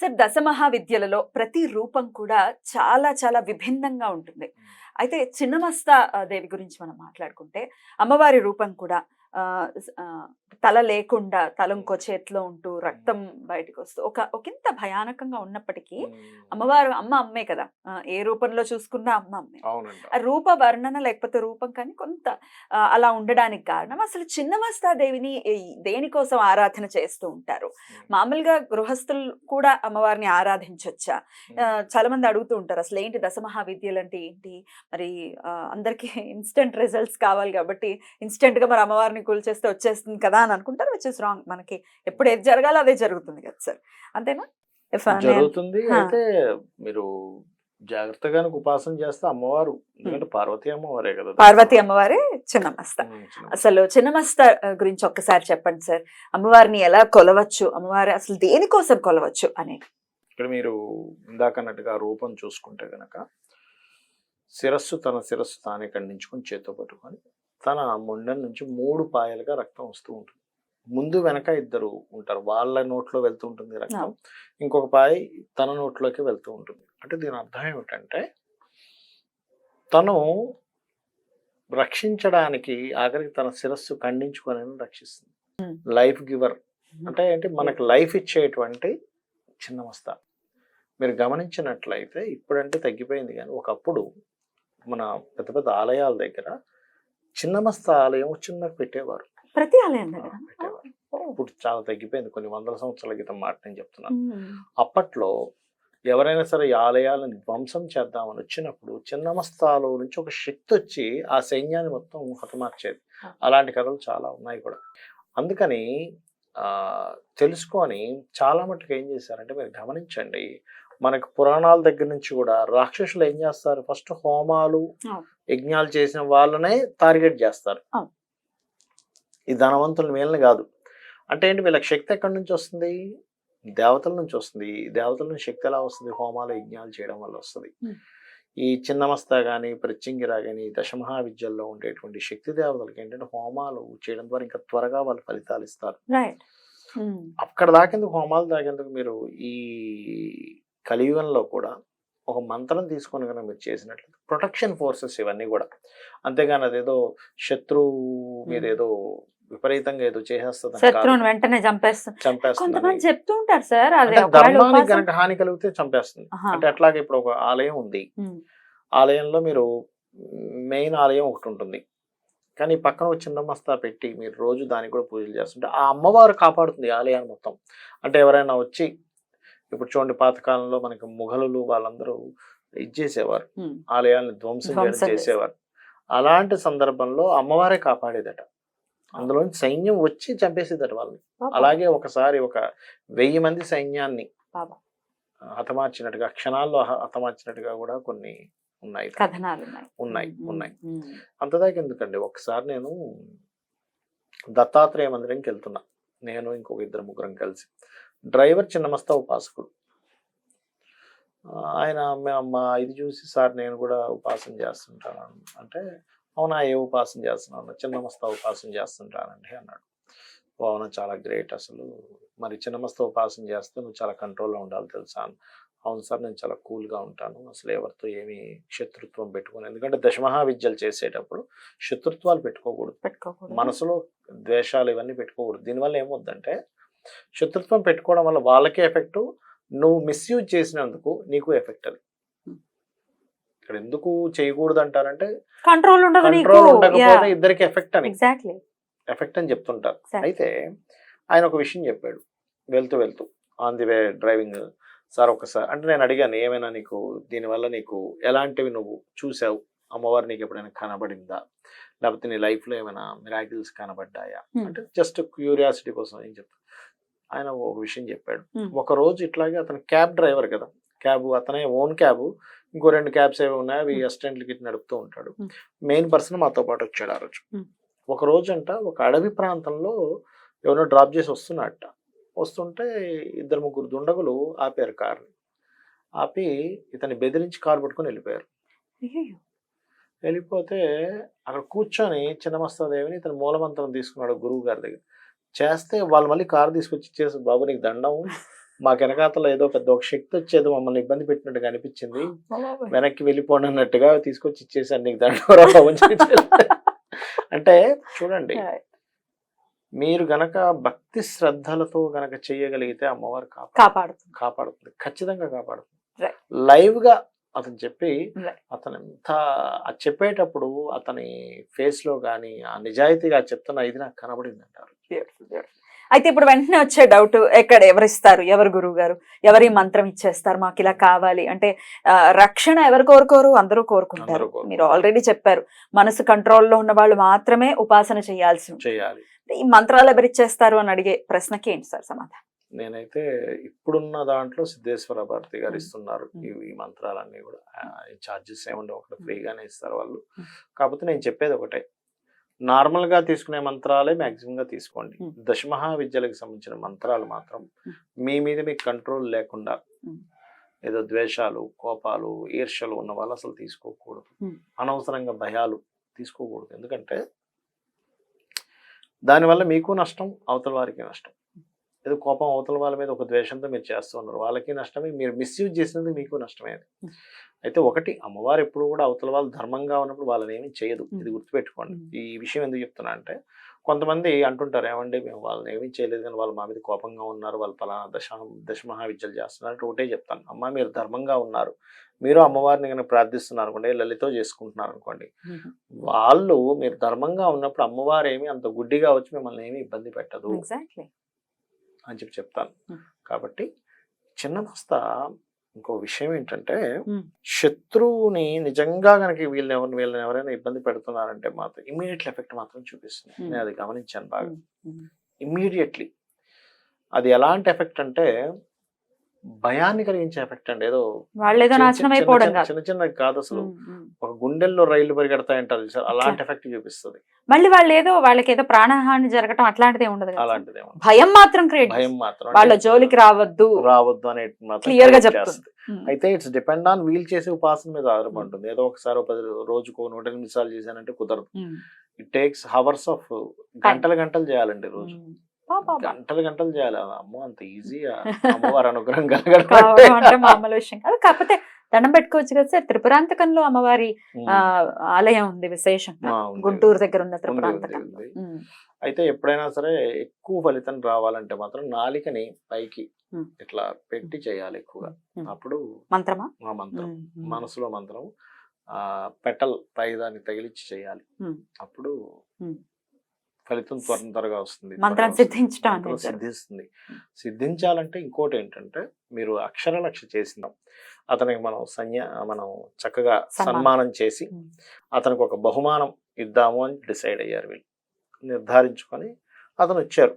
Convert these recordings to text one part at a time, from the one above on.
Sir దశమహావిద్యలలో ప్రతి రూపం కూడా చాలా చాలా విభిన్నంగా ఉంటుంది. అయితే చిన్నమస్తా దేవి గురించి మనం మాట్లాడుకుంటే అమ్మవారి రూపం కూడా తల లేకుండా తల ఇంకో చేతిలో ఉంటూ రక్తం బయటకు వస్తూ ఒక ఒకంత భయానకంగా ఉన్నప్పటికీ అమ్మవారు అమ్మ అమ్మే కదా. ఏ రూపంలో చూసుకున్నా అమ్మ అమ్మే. ఆ రూప వర్ణన లేకపోతే రూపం కానీ కొంత అలా ఉండడానికి కారణం అసలు చిన్నమస్తా దేవిని ఈ- దేనికోసం ఆరాధన చేస్తూ ఉంటారు? మామూలుగా గృహస్థులు కూడా అమ్మవారిని ఆరాధించవచ్చా ఆ, చాలా మంది అడుగుతూ ఉంటారు అసలు ఏంటి దశమహావిద్యలు అంటే ఏంటి? మరి అందరికీ ఇన్స్టెంట్ రిజల్ట్స్ కావాలి కాబట్టి ఇన్స్టెంట్గా మరి అమ్మవారిని కూల్చేస్తే వచ్చేస్తుంది కదా అని అనుకుంటారు విచ్ ఇస్ రాంగ్ మనకి ఎప్పుడు ఏది జరగాలో అదే జరుగుతుంది కదా సార్ అంతేనా? జరుగుతుంది. అయితే మీరు జాగ్రత్తగా ఉపాసన చేస్తే అమ్మవారు. ఎందుకంటే పార్వతీ అమ్మవారే కదా. పార్వతి అమ్మవారే చిన్నమస్త. అసలు చిన్నమస్త గురించి ఒక్కసారి చెప్పండి సార్ అమ్మవారిని ఎలా కొలవచ్చు? అమ్మవారి అసలు దేనికోసం కొలవచ్చు అనేది. ఇక్కడ మీరు ఇందాకన్నట్టుగా రూపం చూసుకుంటే గనక శిరస్సు తన శిరస్సు తానే ఖండించుకొని చేత్తో పట్టుకొని తన మొండెం నుంచి మూడు పాయలుగా రక్తం వస్తూ ఉంటుంది. ముందు వెనక ఇద్దరు ఉంటారు. వాళ్ళ నోట్లో వెళ్తూ ఉంటుంది రక్తం. ఇంకొక పాయ తన నోట్లోకి వెళ్తూ ఉంటుంది. అంటే దీని అర్థం ఏమిటంటే తను రక్షించడానికి ఆఖరికి తన శిరస్సు ఖండించుకొని రక్షిస్తుంది. Life giver. అంటే ఏంటి? మనకు లైఫ్ ఇచ్చేటువంటి చిన్నమస్త మీరు గమనించినట్లయితే ఇప్పుడంటే తగ్గిపోయింది కానీ ఒకప్పుడు మన పెద్ద పెద్ద ఆలయాల దగ్గర చిన్నమస్త ఆలయం చిన్నది పెట్టేవారు. ప్రతి ఆలయం పెట్టేవారు. ఇప్పుడు చాలా తగ్గిపోయింది కొన్ని వందల సంవత్సరాల క్రితం మాట నేను చెప్తున్నాను. అప్పట్లో ఎవరైనా సరే ఈ ఆలయాలను ధ్వంసం చేద్దామని వచ్చినప్పుడు చిన్నమస్తాలో నుంచి ఒక శక్తి వచ్చి ఆ సైన్యాన్ని మొత్తం హతమార్చేది. అలాంటి కథలు చాలా ఉన్నాయి కూడా. అందుకని తెలుసుకొని చాలా మటుకు ఏం చేశారంటే మీరు గమనించండి మనకు పురాణాల దగ్గర నుంచి కూడా రాక్షసులు ఏం చేస్తారు? ఫస్ట్ హోమాలు. యజ్ఞాలు చేసిన వాళ్ళనే టార్గెట్ చేస్తారు. ఈ ధనవంతుల మేలని కాదు. అంటే ఏంటి? వీళ్ళకి శక్తి ఎక్కడి నుంచి వస్తుంది? దేవతల నుంచి వస్తుంది. దేవతల నుంచి శక్తి ఎలా వస్తుంది? హోమాలు యజ్ఞాలు చేయడం వల్ల వస్తుంది. ఈ చిన్నమస్త కానీ ప్రత్యంగిర కానీ దశమహా విద్యల్లో ఉండేటువంటి శక్తి దేవతలకి ఏంటంటే హోమాలు చేయడం ద్వారా ఇంకా త్వరగా వాళ్ళు ఫలితాలు ఇస్తారు. అక్కడ దాకేందుకు? హోమాలు దాకేందుకు? మీరు ఈ కలియుగంలో కూడా ఒక మంత్రం తీసుకొని కనుక మీరు చేసినట్లయితే ప్రొటెక్షన్ ఫోర్సెస్ ఇవన్నీ కూడా. అంతేగాని అదేదో శత్రువు మీద. ఏదో విపరీతంగా ఏదో చేసేస్తుంది శత్రువుని వెంటనే చంపేస్తుంది. కొంతమంది చెప్తూ ఉంటారు సార్ ధర్మానికి కనుక హాని కలిగితే చంపేస్తుంది. అంటే అట్లాగే ఇప్పుడు ఒక ఆలయం ఉంది. ఆలయంలో మీరు మెయిన్ ఆలయం ఒకటి ఉంటుంది. కానీ పక్కన ఒక చిన్న మస్తా పెట్టి మీరు రోజు దానికి కూడా పూజలు చేస్తుంటే ఆ అమ్మవారు కాపాడుతుంది ఆలయాన్ని మొత్తం. అంటే ఎవరైనా వచ్చి ఇప్పుడు చూడండి పాతకాలంలో మనకి ముఘలులు వాళ్ళందరూ ఇది చేసేవారు. ఆలయాల్ని ధ్వంసం చేయడం చేసేవారు. అలాంటి సందర్భంలో అమ్మవారే కాపాడేదట. అందులో సైన్యం వచ్చి చంపేసేదట వాళ్ళని. అలాగే ఒకసారి ఒక వెయ్యి మంది సైన్యాన్ని. హతమార్చినట్టుగా క్షణాల్లో హతమార్చినట్టుగా కూడా కొన్ని ఉన్నాయి. కథనాలు ఉన్నాయి. ఉన్నాయి. అంతదాకా ఎందుకండి? ఒకసారి నేను దత్తాత్రేయ మందిరంకి వెళ్తున్నా. నేను ఇంకొక ఇద్దరు ముగ్గురం కలిసి. డ్రైవర్ చిన్నమస్తా ఉపాసకుడు. ఆయన మా- ఇది చూసి సార్ నేను కూడా ఉపాసన చేస్తుంటాను అంటే అవునా ఏ ఉపాసన చేస్తున్నాను చిన్నమస్తా ఉపాసన చేస్తుంటానండి అన్నాడు. "ఓ, అవునా చాలా గ్రేట్ అసలు. మరి చిన్నమస్తా ఉపాసన చేస్తే నువ్వు చాలా కంట్రోల్లో ఉండాలి తెలుసా. అవును సార్ నేను చాలా కూల్గా ఉంటాను. అసలు ఎవరితో ఏమీ శత్రుత్వం పెట్టుకోను. ఎందుకంటే దశమహా విద్యలు చేసేటప్పుడు శత్రుత్వాలు పెట్టుకోకూడదు. పెట్టుకోకూడదు. మనసులో ద్వేషాలు ఇవన్నీ పెట్టుకోకూడదు. దీనివల్ల ఏమవుద్దంటే శత్రుత్వం పెట్టుకోవడం వల్ల వాళ్ళకే ఎఫెక్ట్ నువ్వు మిస్యూజ్ చేసినందుకు నీకు ఎఫెక్ట్ అది. ఇక్కడ ఎందుకు చేయకూడదు అంటారంటే కంట్రోల్ ఉండకపోతే ఇద్దరికి ఎఫెక్ట్ అని. ఎగ్జాక్ట్లీ ఎఫెక్ట్ అని చెప్తుంటారు. అయితే ఆయన ఒక విషయం చెప్పాడు. వెళ్తూ వెళ్తూ on the way driving sir ఒకసారి అంటే నేను అడిగాను ఏమైనా నీకు దీనివల్ల నీకు ఎలాంటివి నువ్వు చూసావు? అమ్మవారు నీకు ఎప్పుడైనా కనబడిందా? లేకపోతే నీ లైఫ్లో ఏమైనా మిరాకిల్స్ కనబడ్డాయా? Hmm. అంటే జస్ట్ క్యూరియాసిటీ కోసం ఏం చెప్తా ఆయన ఒక విషయం చెప్పాడు. ఒక రోజు ఇట్లాగే అతను క్యాబ్ డ్రైవర్ కదా క్యాబ్ అతనే ఓన్ క్యాబ్ ఇంకో రెండు క్యాబ్స్ ఏవి ఉన్నాయి అవి. అసిస్టెంట్లకి నడుపుతూ ఉంటాడు. మెయిన్ పర్సన్ మాతో పాటు వచ్చాడు ఆ రోజు. ఒక రోజు అంట ఒక అడవి ప్రాంతంలో ఎవరో డ్రాప్ చేసి వస్తున్నట్ట వస్తుంటే ఇద్దరు ముగ్గురు దుండగులు ఆపారు కార్ని ఆపి ఇతన్ని బెదిరించి కారు పట్టుకొని వెళ్ళిపోయారు. వెళ్ళిపోతే అక్కడ కూర్చొని చిన్నమస్తాదేవిని ఇతను మూలమంత్రం తీసుకున్నాడు గురువు గారి దగ్గర చేస్తే వాళ్ళు మళ్ళీ కారు తీసుకొచ్చి ఇచ్చేసి బాబు నీకు దండం. మాకు వెనకాతలో ఏదో పెద్ద ఒక శక్తి వచ్చేది మమ్మల్ని ఇబ్బంది పెట్టినట్టుగా అనిపించింది. వెనక్కి వెళ్ళిపోండి అన్నట్టుగా తీసుకొచ్చి ఇచ్చేసాను నీకు దండం. అంటే చూడండి మీరు గనక భక్తి శ్రద్ధలతో గనక చేయగలిగితే అమ్మవారు కాపాడు కాపాడుతుంది. కాపాడుతుంది. ఖచ్చితంగా కాపాడుతుంది. లైవ్గా అతను చెప్పి. అతను ఎంత అది చెప్పేటప్పుడు అతని ఫేస్లో గానీ ఆ నిజాయితీగా చెప్తున్న ఇది నాకు కనబడింది అంటారు. అయితే ఇప్పుడు వెంటనే వచ్చే డౌట్ ఎక్కడ ఎవరు ఇస్తారు ఎవరు గురువు గారు ఎవరి మంత్రం ఇచ్చేస్తారు? మాకు ఇలా కావాలి. అంటే రక్షణ ఎవరు కోరుకోరు? అందరూ కోరుకుంటారు. మీరు ఆల్రెడీ చెప్పారు. మనసు కంట్రోల్లో ఉన్న వాళ్ళు మాత్రమే ఉపాసన చేయాల్సి చేయాలి. ఈ మంత్రాలు ఎవరు ఇచ్చేస్తారు అని అడిగే ప్రశ్నకి ఏంటి సార్ సమాధానం? నేనైతే ఇప్పుడున్న దాంట్లో సిద్ధేశ్వర భారతి గారు. ఇస్తున్నారు. ఈ మంత్రాలన్నీ కూడా చార్జెస్ ఏముండే ఒకటి. ఫ్రీగానే ఇస్తారు వాళ్ళు. కాకపోతే నేను చెప్పేది ఒకటే నార్మల్గా తీసుకునే మంత్రాలే మాక్సిమం గా తీసుకోండి. దశమహా విద్యలకు సంబంధించిన మంత్రాలు మాత్రం. మీ మీద మీకు కంట్రోల్ లేకుండా. ఏదో ద్వేషాలు కోపాలు ఈర్ష్యలు ఉన్న వాళ్ళు అసలు తీసుకోకూడదు. అనవసరంగా భయాలు తీసుకోకూడదు ఎందుకంటే దానివల్ల మీకు నష్టం అవతల వారికి నష్టం ఏదో కోపం అవతల వాళ్ళ మీద ఒక ద్వేషంతో మీరు చేస్తూ ఉన్నారు. వాళ్ళకి నష్టమే మీరు మిస్యూజ్ చేసినందుకు మీకు నష్టమే. అయితే ఒకటి అమ్మవారు ఎప్పుడు కూడా అవతల వాళ్ళు ధర్మంగా ఉన్నప్పుడు వాళ్ళని ఏమీ చేయదు. ఇది గుర్తుపెట్టుకోండి. ఈ విషయం ఎందుకు చెప్తున్నా అంటే కొంతమంది అంటుంటారు ఏమండి మేము వాళ్ళని ఏమీ చేయలేదు కానీ వాళ్ళు మా మీద కోపంగా ఉన్నారు వాళ్ళు పలానా దశ దశమహా విద్యలు చేస్తున్నారు అంటే ఒకటే చెప్తాను. అమ్మ మీరు ధర్మంగా ఉన్నారు. మీరు అమ్మవారిని కనుక ప్రార్థిస్తున్నారు అనుకోండి లలితో చేసుకుంటున్నారు అనుకోండి వాళ్ళు మీరు ధర్మంగా ఉన్నప్పుడు అమ్మవారు ఏమి అంత గుడ్డిగా వచ్చి మిమ్మల్ని ఏమీ ఇబ్బంది పెట్టదు. ఎగ్జాక్ట్లీ అని చెప్పి చెప్తాను. కాబట్టి చిన్న మస్తా ఇంకో విషయం ఏంటంటే. శత్రువుని నిజంగా కనుక వీళ్ళని ఎవరిని వీళ్ళని ఎవరైనా ఇబ్బంది పెడుతున్నారంటే మాత్రం ఇమీడియట్ ఎఫెక్ట్ మాత్రం చూపిస్తుంది. నేను అది గమనించాను బాగా. ఇమ్మీడియట్లీ అది ఎలాంటి ఎఫెక్ట్ అంటే భయాన్ని కలిగించే ఎఫెక్ట్ అండి. ఏదో చిన్న- నాశనం చిన్న- అయిపోవడం చిన్నది కాదు. అసలు. ఒక గుండెల్లో రైళ్ళు పరిగెడతాయంటారు చూసారు? అలాంటి ఎఫెక్ట్ చూపిస్తుంది. మళ్ళీ వాళ్ళు ఏదో వాళ్ళకి ఏదో ప్రాణహాని జరగటం అట్లాంటిది ఉండదు సార్? అలాంటిది భయం మాత్రం క్రియేట్ భయం మాత్రం వాళ్ళ జోలికి రావద్దు. రావద్దు అనే క్లియర్గా చెప్తుంది. అయితే ఇట్స్ డిపెండ్ ఆన్ వీల్ చేసే ఉపాసన మీద ఆధారపడుతుంది. ఏదో ఒకసారి ఒక పది రోజుకు నూట ఎనిమిది సార్లు చేశానంటే కుదరదు. ఇట్ టేక్స్ హవర్స్ ఆఫ్ గంటలు గంటలు చేయాలండి రోజు. గంటలు గంటలు చేయాలి. అమ్మో అంత ఈజీ అమ్మవారి అనుగ్రహం కలగడం అంటే. మామూలు విషయం కాదు. కాకపోతే దండం పెట్టుకోవచ్చు కదా సార్. త్రిపురాంతకంలో అమ్మవారి ఆలయం ఉంది విశేషంగా. గుంటూరు దగ్గర ఉన్న త్రిపురాంతకం. అయితే ఎప్పుడైనా సరే ఎక్కువ ఫలితం రావాలంటే మాత్రం నాలికని పైకి. ఇట్లా పెట్టి చేయాలి ఎక్కువగా. అప్పుడు మంత్రమా? మా మంత్రం. మనసులో మంత్రం ఆ పెటల్ పై దాన్ని తగిలిచ్చి చేయాలి. అప్పుడు. ఫలితం త్వర త్వరగా వస్తుంది మంత్రం. సిద్ధించడం. సిద్ధిస్తుంది సిద్ధించాలంటే ఇంకోటి ఏంటంటే మీరు అక్షర లక్ష చేసినాం అతనికి మనం సన్యా మనం చక్కగా సన్మానం. చేసి. అతనికి ఒక బహుమానం ఇద్దాము అని డిసైడ్ అయ్యారు వీళ్ళు నిర్ధారించుకొని అతను వచ్చారు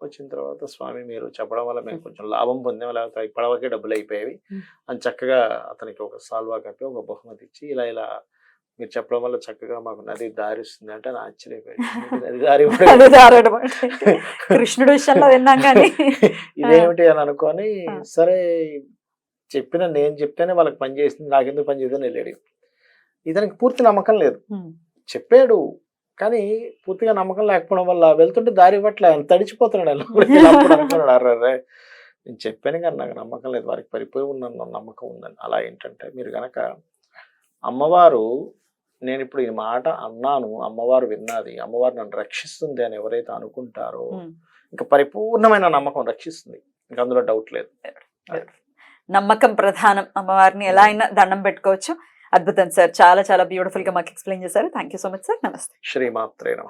వచ్చిన తర్వాత స్వామి మీరు చెప్పడం వల్ల మేము కొంచెం లాభం పొందాం లేకపోతే ఇప్పటివరకే డబ్బులు అయిపోయేవి Hmm. అని చక్కగా అతనికి ఒక సాల్వా కప్పి ఒక బహుమతి ఇచ్చి ఇలా ఇలా మీరు చెప్పడం వల్ల చక్కగా మాకు నది దారిస్తుంది అంటే ఆశ్చర్యపోయాడు నది దారి. కృష్ణుడు విషయంలో విన్నాం కానీ ఇదేమిటి అని అనుకొని. సరే చెప్పిన నేను చెప్తేనే వాళ్ళకి పని చేసింది నాకెందుకు పని చేయదని వెళ్ళాడు ఇతనికి పూర్తి నమ్మకం లేదు. చెప్పాడు కానీ పూర్తిగా నమ్మకం లేకపోవడం వల్ల వెళ్తుంటే దారి పట్ల తడిచిపోతున్నాడు కూడా నేను అనుకున్నాడు చెప్పాను కానీ నాకు నమ్మకం లేదు వారికి పరిపోయి ఉన్న నమ్మకం ఉందని అలా ఏంటంటే మీరు గనక అమ్మవారు నేను ఇప్పుడు ఈ మాట అన్నాను అమ్మవారు విన్నది అమ్మవారు నన్ను రక్షిస్తుంది అని ఎవరైతే అనుకుంటారో. ఇంకా పరిపూర్ణమైన నమ్మకం రక్షిస్తుంది. ఇంకా అందులో డౌట్ లేదు. నమ్మకం ప్రధానం. అమ్మవారిని ఎలా అయినా దండం పెట్టుకోవచ్చు. అద్భుతం సార్. చాలా చాలా బ్యూటిఫుల్గా మాకు ఎక్స్ప్లెయిన్ చేశారు. Thank you so much sir నమస్తే. శ్రీమాత్రే నమ.